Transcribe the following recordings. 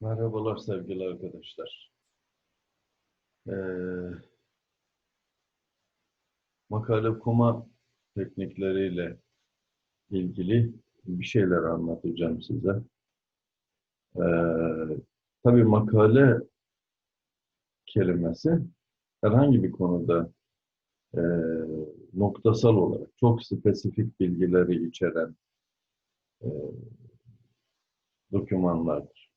Merhabalar sevgili arkadaşlar. Ee, makale okuma teknikleriyle ilgili bir şeyler anlatacağım size. Ee, tabii makale kelimesi herhangi bir konuda e, noktasal olarak çok spesifik bilgileri içeren e, dokümanlardır.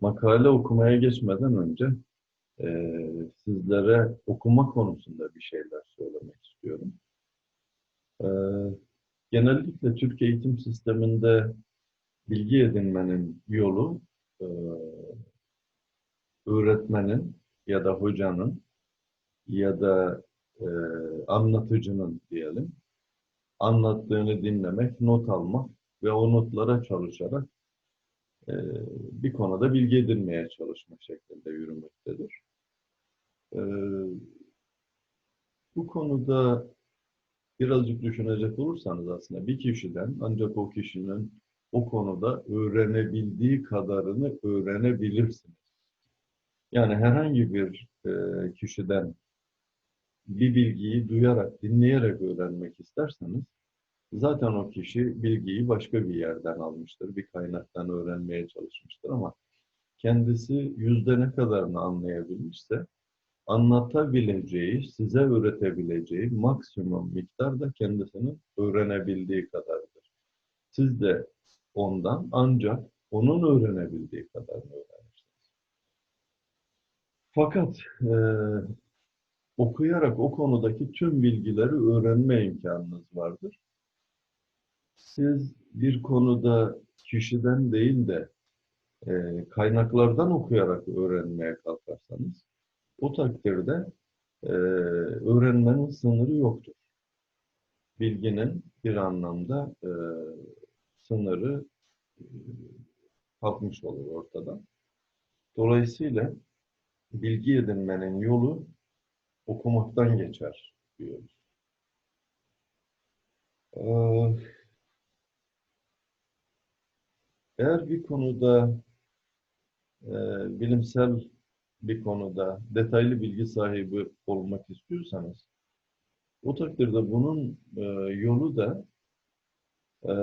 Makale okumaya geçmeden önce e, sizlere okuma konusunda bir şeyler söylemek istiyorum. E, genellikle Türk eğitim sisteminde bilgi edinmenin yolu e, öğretmenin ya da hocanın ya da e, anlatıcının diyelim anlattığını dinlemek, not almak ve o notlara çalışarak bir konuda bilgi edinmeye çalışmak şeklinde yürümektedir. E, bu konuda birazcık düşünecek olursanız aslında bir kişiden ancak o kişinin o konuda öğrenebildiği kadarını öğrenebilirsiniz. Yani herhangi bir e, kişiden bir bilgiyi duyarak, dinleyerek öğrenmek isterseniz zaten o kişi bilgiyi başka bir yerden almıştır, bir kaynaktan öğrenmeye çalışmıştır ama kendisi yüzde ne kadarını anlayabilmişse anlatabileceği, size öğretebileceği maksimum miktar da kendisinin öğrenebildiği kadardır. Siz de ondan ancak onun öğrenebildiği kadarını öğrenirsiniz. Fakat e, okuyarak o konudaki tüm bilgileri öğrenme imkanınız vardır. Siz bir konuda kişiden değil de e, kaynaklardan okuyarak öğrenmeye kalkarsanız o takdirde e, öğrenmenin sınırı yoktur. Bilginin bir anlamda e, sınırı e, kalkmış olur ortadan. Dolayısıyla bilgi edinmenin yolu okumaktan geçer diyoruz. Ee, eğer bir konuda e, bilimsel bir konuda detaylı bilgi sahibi olmak istiyorsanız o takdirde bunun e, yolu da e,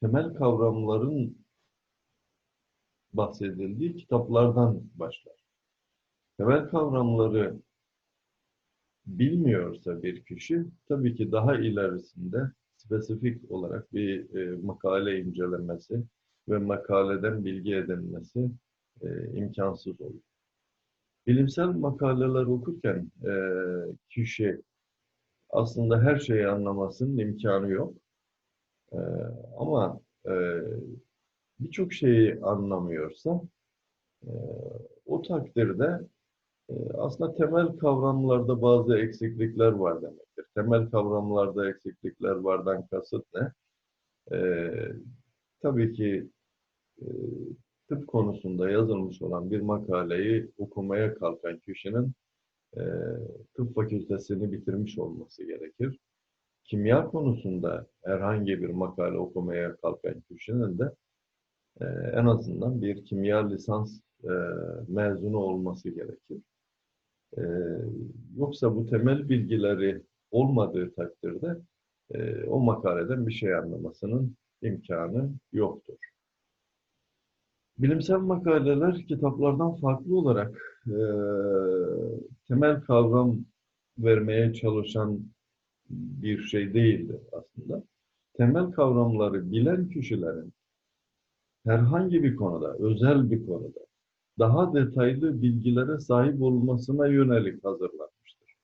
temel kavramların bahsedildiği kitaplardan başlar. Temel kavramları bilmiyorsa bir kişi tabii ki daha ilerisinde spesifik olarak bir e, makale incelemesi ve makaleden bilgi edinmesi e, imkansız olur. Bilimsel makaleler okurken e, kişi aslında her şeyi anlamasının imkanı yok. E, ama e, birçok şeyi anlamıyorsa e, o takdirde aslında temel kavramlarda bazı eksiklikler var demektir. Temel kavramlarda eksiklikler vardan kasıt ne? E, tabii ki e, tıp konusunda yazılmış olan bir makaleyi okumaya kalkan kişinin e, tıp fakültesini bitirmiş olması gerekir. Kimya konusunda herhangi bir makale okumaya kalkan kişinin de e, en azından bir kimya lisans e, mezunu olması gerekir. E, yoksa bu temel bilgileri olmadığı takdirde e, o makaleden bir şey anlamasının imkanı yoktur. Bilimsel makaleler kitaplardan farklı olarak e, temel kavram vermeye çalışan bir şey değildir aslında. Temel kavramları bilen kişilerin herhangi bir konuda, özel bir konuda daha detaylı bilgilere sahip olmasına yönelik hazırlanmıştır.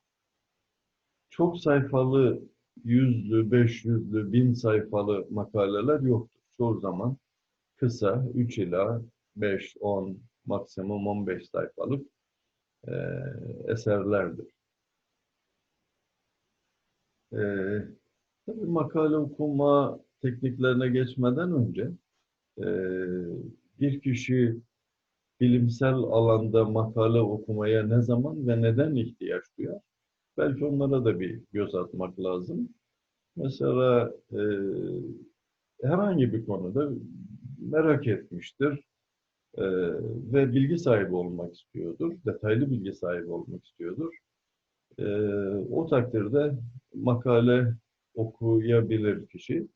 Çok sayfalı, yüzlü, beş yüzlü, bin sayfalı makaleler yoktur. Çoğu zaman kısa, 3 ila 5, 10, maksimum 15 sayfalık e, eserlerdir. E, tabii makale okuma tekniklerine geçmeden önce e, bir kişi bilimsel alanda makale okumaya ne zaman ve neden ihtiyaç duyar? Belki onlara da bir göz atmak lazım. Mesela e, herhangi bir konuda merak etmiştir. Ee, ve bilgi sahibi olmak istiyordur, detaylı bilgi sahibi olmak istiyordur. Ee, o takdirde makale okuyabilir kişi.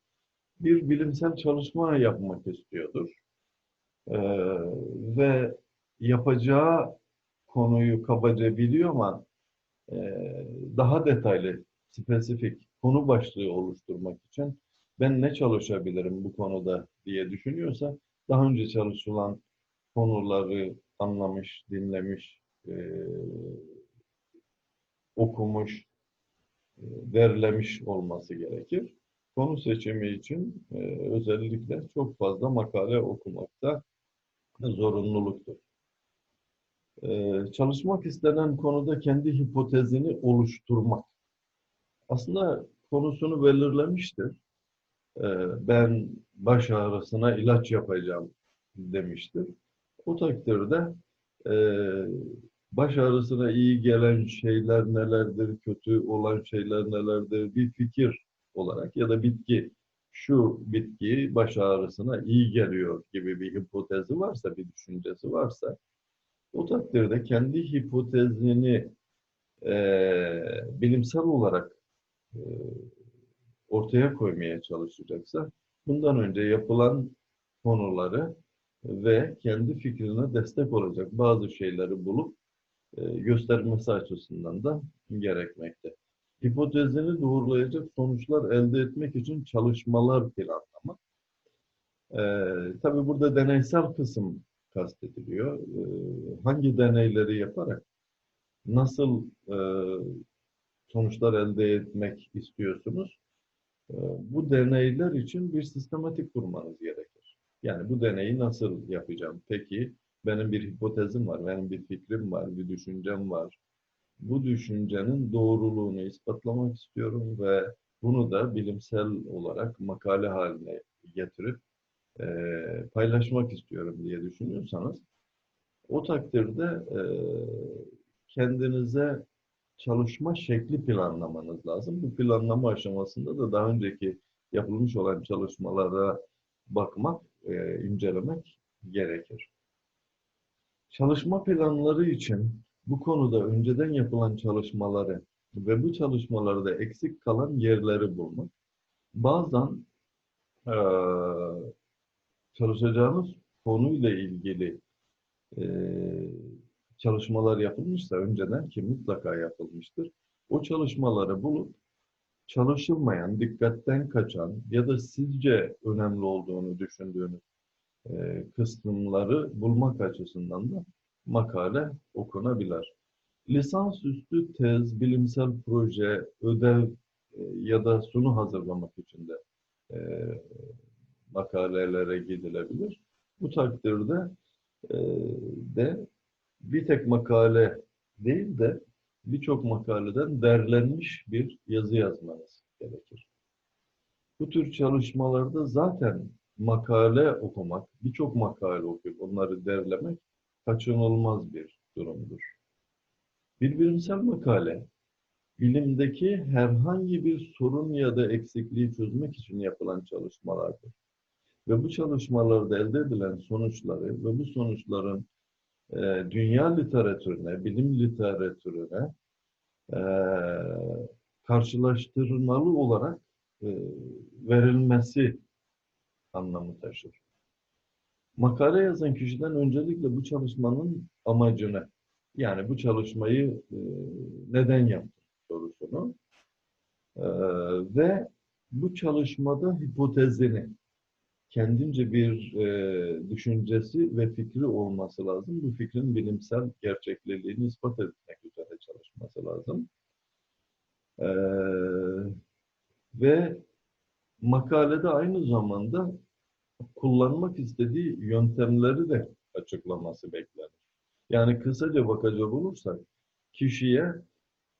Bir bilimsel çalışma yapmak istiyordur. Ee, ve yapacağı konuyu kabaca biliyor ama e, daha detaylı, spesifik konu başlığı oluşturmak için ben ne çalışabilirim bu konuda diye düşünüyorsa daha önce çalışılan konuları anlamış, dinlemiş, e, okumuş, e, derlemiş olması gerekir. Konu seçimi için e, özellikle çok fazla makale okumakta zorunluluktur. E, çalışmak istenen konuda kendi hipotezini oluşturmak. Aslında konusunu belirlemiştir. E, ben baş ağrısına ilaç yapacağım demiştir. O takdirde e, baş ağrısına iyi gelen şeyler nelerdir, kötü olan şeyler nelerdir bir fikir olarak ya da bitki şu bitki baş ağrısına iyi geliyor gibi bir hipotezi varsa, bir düşüncesi varsa o takdirde kendi hipotezini e, bilimsel olarak e, ortaya koymaya çalışacaksa bundan önce yapılan konuları ve kendi fikrine destek olacak bazı şeyleri bulup e, göstermesi açısından da gerekmekte. Hipotezini doğrulayacak sonuçlar elde etmek için çalışmalar planlama. E, tabii burada deneysel kısım kastediliyor. E, hangi deneyleri yaparak nasıl e, sonuçlar elde etmek istiyorsunuz? E, bu deneyler için bir sistematik kurmanız gerekir. Yani bu deneyi nasıl yapacağım? Peki benim bir hipotezim var, benim bir fikrim var, bir düşüncem var. Bu düşüncenin doğruluğunu ispatlamak istiyorum ve bunu da bilimsel olarak makale haline getirip e, paylaşmak istiyorum diye düşünüyorsanız o takdirde e, kendinize çalışma şekli planlamanız lazım. Bu planlama aşamasında da daha önceki yapılmış olan çalışmalara bakmak, e, incelemek gerekir. Çalışma planları için bu konuda önceden yapılan çalışmaları ve bu çalışmalarda eksik kalan yerleri bulmak. Bazen e, çalışacağınız konuyla ilgili e, çalışmalar yapılmışsa önceden ki mutlaka yapılmıştır. O çalışmaları bulup çalışılmayan, dikkatten kaçan ya da sizce önemli olduğunu düşündüğünüz e, kısımları bulmak açısından da makale okunabilir. Lisansüstü tez, bilimsel proje, ödev e, ya da sunu hazırlamak için de e, makalelere gidilebilir. Bu takdirde e, de bir tek makale değil de birçok makaleden derlenmiş bir yazı yazmanız gerekir. Bu tür çalışmalarda zaten makale okumak, birçok makale okuyup onları derlemek kaçınılmaz bir durumdur. Bir bilimsel makale, bilimdeki herhangi bir sorun ya da eksikliği çözmek için yapılan çalışmalardır. Ve bu çalışmalarda elde edilen sonuçları ve bu sonuçların e, dünya literatürüne, bilim literatürüne e, karşılaştırmalı olarak e, verilmesi anlamı taşır. Makale yazan kişiden öncelikle bu çalışmanın amacını, yani bu çalışmayı e, neden yaptım sorusunu e, ve bu çalışmada hipotezini, kendince bir e, düşüncesi ve fikri olması lazım. Bu fikrin bilimsel gerçekliliğini ispat etmek üzere çalışması lazım. E, ve makalede aynı zamanda kullanmak istediği yöntemleri de açıklaması beklenir. Yani kısaca bakacak olursak kişiye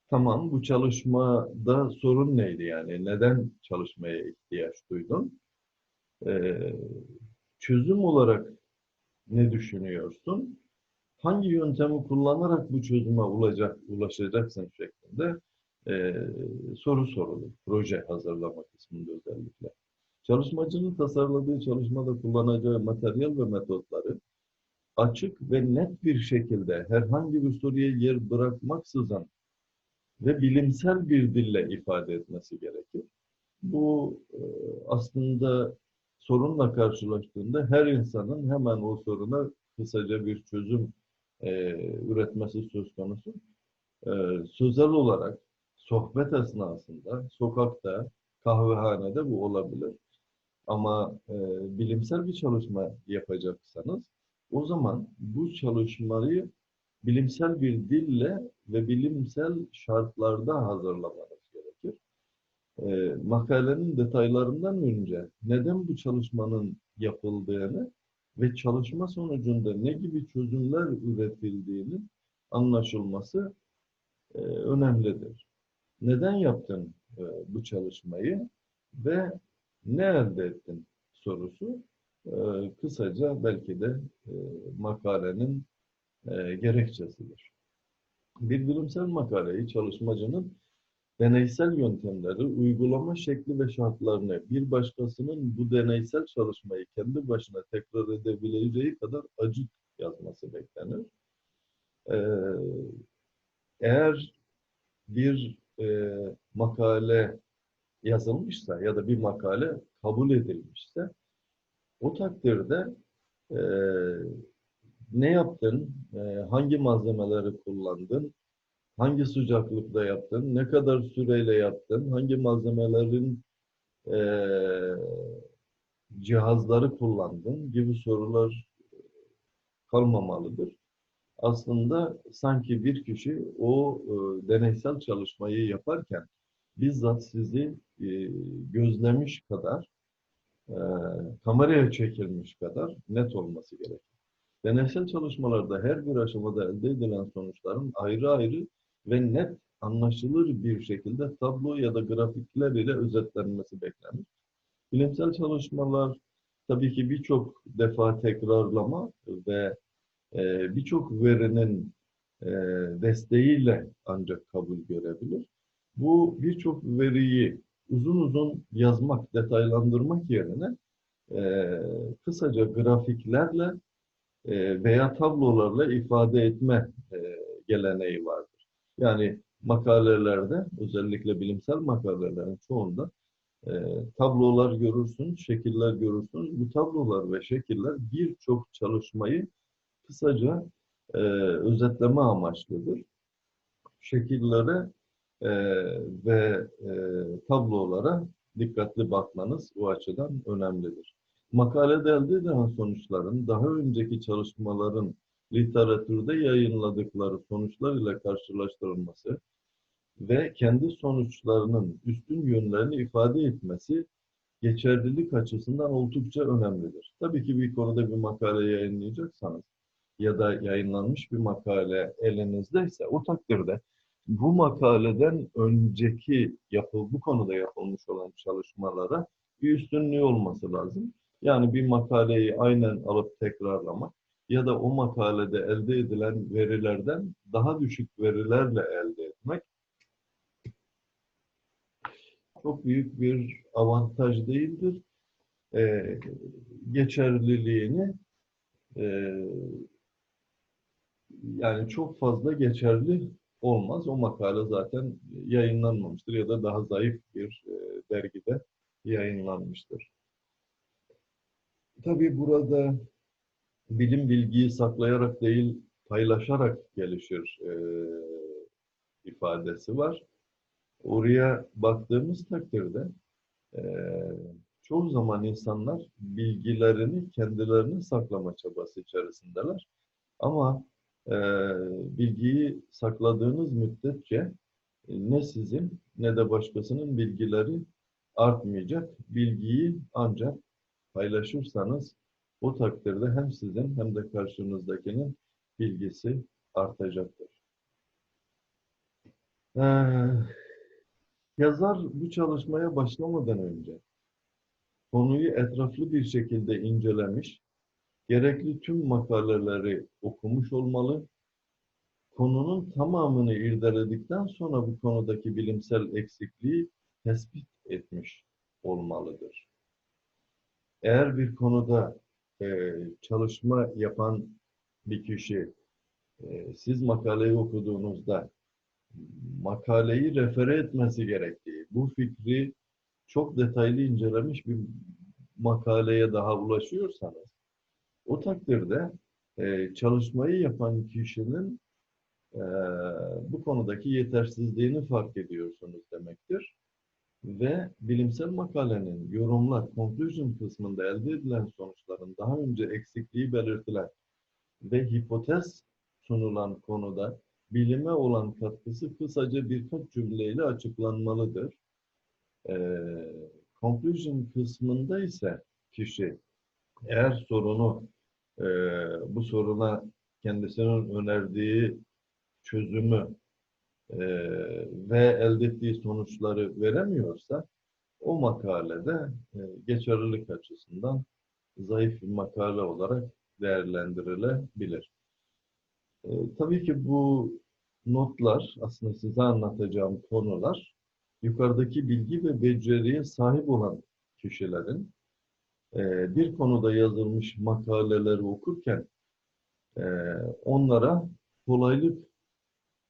tamam bu çalışmada sorun neydi yani neden çalışmaya ihtiyaç duydun? Ee, çözüm olarak ne düşünüyorsun? Hangi yöntemi kullanarak bu çözüme ulaşacak, ulaşacaksın şeklinde e, soru sorulur. Proje hazırlama kısmında özellikle. Çalışmacının tasarladığı çalışmada kullanacağı materyal ve metotları açık ve net bir şekilde herhangi bir soruya yer bırakmaksızın ve bilimsel bir dille ifade etmesi gerekir. Bu e, aslında sorunla karşılaştığında her insanın hemen o soruna kısaca bir çözüm e, üretmesi söz konusu. E, sözel olarak sohbet esnasında, sokakta, kahvehanede bu olabilir. Ama e, bilimsel bir çalışma yapacaksanız o zaman bu çalışmayı bilimsel bir dille ve bilimsel şartlarda hazırlamanız gerekir. E, makalenin detaylarından önce neden bu çalışmanın yapıldığını ve çalışma sonucunda ne gibi çözümler üretildiğini anlaşılması e, önemlidir. Neden yaptın e, bu çalışmayı ve ne elde ettin sorusu e, kısaca belki de e, makalenin e, gerekçesidir. Bir bilimsel makaleyi çalışmacının deneysel yöntemleri, uygulama şekli ve şartlarını bir başkasının bu deneysel çalışmayı kendi başına tekrar edebileceği kadar acık yazması beklenir. Ee, eğer bir e, makale yazılmışsa ya da bir makale kabul edilmişse o takdirde e, ne yaptın, e, hangi malzemeleri kullandın, hangi sıcaklıkta yaptın, ne kadar süreyle yaptın, hangi malzemelerin e, cihazları kullandın gibi sorular kalmamalıdır. Aslında sanki bir kişi o e, deneysel çalışmayı yaparken bizzat sizi e, gözlemiş kadar, e, kameraya çekilmiş kadar net olması gerekir. Deneysel çalışmalarda her bir aşamada elde edilen sonuçların ayrı ayrı ve net anlaşılır bir şekilde tablo ya da grafikler ile özetlenmesi beklenir. Bilimsel çalışmalar tabii ki birçok defa tekrarlama ve e, birçok verinin e, desteğiyle ancak kabul görebilir. Bu birçok veriyi uzun uzun yazmak, detaylandırmak yerine e, kısaca grafiklerle e, veya tablolarla ifade etme e, geleneği vardır. Yani makalelerde, özellikle bilimsel makalelerin çoğunda e, tablolar görürsünüz, şekiller görürsünüz. Bu tablolar ve şekiller birçok çalışmayı kısaca özetleme amaçlıdır. Şekillere ve tablolara dikkatli bakmanız bu açıdan önemlidir. Makalede elde edilen sonuçların daha önceki çalışmaların literatürde yayınladıkları sonuçlar ile karşılaştırılması ve kendi sonuçlarının üstün yönlerini ifade etmesi geçerlilik açısından oldukça önemlidir. Tabii ki bir konuda bir makale yayınlayacaksanız ya da yayınlanmış bir makale elinizdeyse o takdirde bu makaleden önceki yapıl bu konuda yapılmış olan çalışmalara bir üstünlüğü olması lazım. Yani bir makaleyi aynen alıp tekrarlamak ya da o makalede elde edilen verilerden daha düşük verilerle elde etmek çok büyük bir avantaj değildir. Ee, geçerliliğini e, yani çok fazla geçerli olmaz. O makale zaten yayınlanmamıştır ya da daha zayıf bir e, dergide yayınlanmıştır. Tabii burada bilim bilgiyi saklayarak değil, paylaşarak gelişir e, ifadesi var. Oraya baktığımız takdirde e, çoğu zaman insanlar bilgilerini kendilerini saklama çabası içerisindeler. Ama e, bilgiyi sakladığınız müddetçe e, ne sizin ne de başkasının bilgileri artmayacak. Bilgiyi ancak paylaşırsanız o takdirde hem sizin hem de karşınızdakinin bilgisi artacaktır. Ee, yazar bu çalışmaya başlamadan önce konuyu etraflı bir şekilde incelemiş, gerekli tüm makaleleri okumuş olmalı, konunun tamamını irdeledikten sonra bu konudaki bilimsel eksikliği tespit etmiş olmalıdır. Eğer bir konuda e, çalışma yapan bir kişi e, siz makaleyi okuduğunuzda makaleyi refere etmesi gerektiği, bu fikri çok detaylı incelemiş bir makaleye daha ulaşıyorsanız, o takdirde e, çalışmayı yapan kişinin e, bu konudaki yetersizliğini fark ediyorsunuz demektir. Ve bilimsel makalenin yorumlar, conclusion kısmında elde edilen sonuçların daha önce eksikliği belirtilen ve hipotez sunulan konuda bilime olan katkısı kısaca birkaç cümleyle açıklanmalıdır. Ee, conclusion kısmında ise kişi eğer sorunu e, bu soruna kendisinin önerdiği çözümü e, ve elde ettiği sonuçları veremiyorsa o makalede e, geçerlilik açısından zayıf bir makale olarak değerlendirilebilir. E, tabii ki bu notlar, aslında size anlatacağım konular, yukarıdaki bilgi ve beceriye sahip olan kişilerin e, bir konuda yazılmış makaleleri okurken e, onlara kolaylık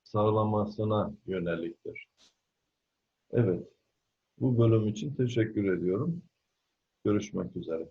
sağlamasına yöneliktir. Evet, bu bölüm için teşekkür ediyorum. Görüşmek üzere.